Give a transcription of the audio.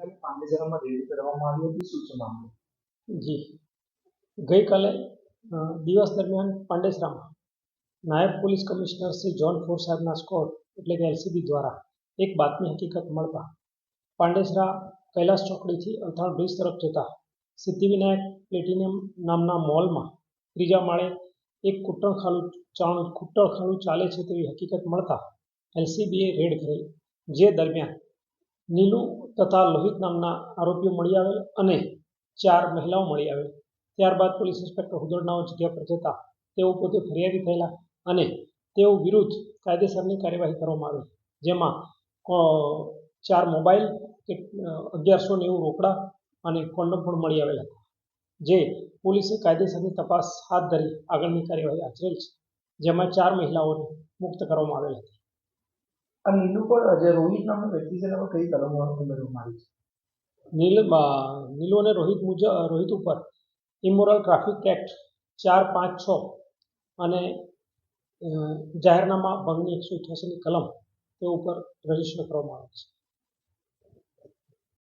ગઈકાલે પાંડેસરામાં રેડ કરવામાં આવી હતી શું છે મામલો જી ગઈકાલે અ, દિવસ દરમિયાન પાંડેસરામાં નાયબ police commissioner Shri zone four સાહેબના સ્કોડ એટલે કે એલસીબી દ્વારા એક બાતમી હકીકત મળતા પાંડેસરા કૈલાસ ચોકડીથી અલથાણ બ્રિજ તરફ જતા સિદ્ધિવિનાયક પ્લેટિનિયમ નામના મોલમાં ત્રીજા માળે એક કૂટણખાલું ચાણું કૂટણખાલું ચાલે છે તેવી હકીકત મળતા એલસીબીએ રેડ કરેલ જે દરમિયાન નીલુ તથા લોહિત નામના આરોપીઓ મળી આવેલ અને ચાર મહિલાઓ મળી આવેલ. ત્યારબાદ પોલીસ ઇન્સ્પેક્ટર હુદરનાઓ જગ્યા પર જતા તેઓ પોતે ફરિયાદી થયેલા અને તેઓ વિરુદ્ધ કાયદેસરની કાર્યવાહી કરવામાં આવી. જેમાં ચાર મોબાઈલ કે અગિયારસો નેવું રોકડા અને કોન્ડમ પણ મળી આવેલા. જે પોલીસે કાયદેસરની તપાસ હાથ ધરી આગળની કાર્યવાહી આચરેલ છે. જેમાં ચાર મહિલાઓને મુક્ત કરવામાં આવેલ હતી. આ નીલુ પર જે રોહિત નામનો વ્યક્તિ છે, એના પર કઈ કલમો ઉમેરવામાં આવી છે? નીલ નીલુ અને રોહિત મુજબ રોહિત ઉપર. ઇમોરલ ટ્રાફિક એક્ટ ચાર, પાંચ, છ અને જાહેરનામા ભંગની એકસો અઠ્યાસીની કલમ તે ઉપર રજિસ્ટર કરવામાં આવે છે.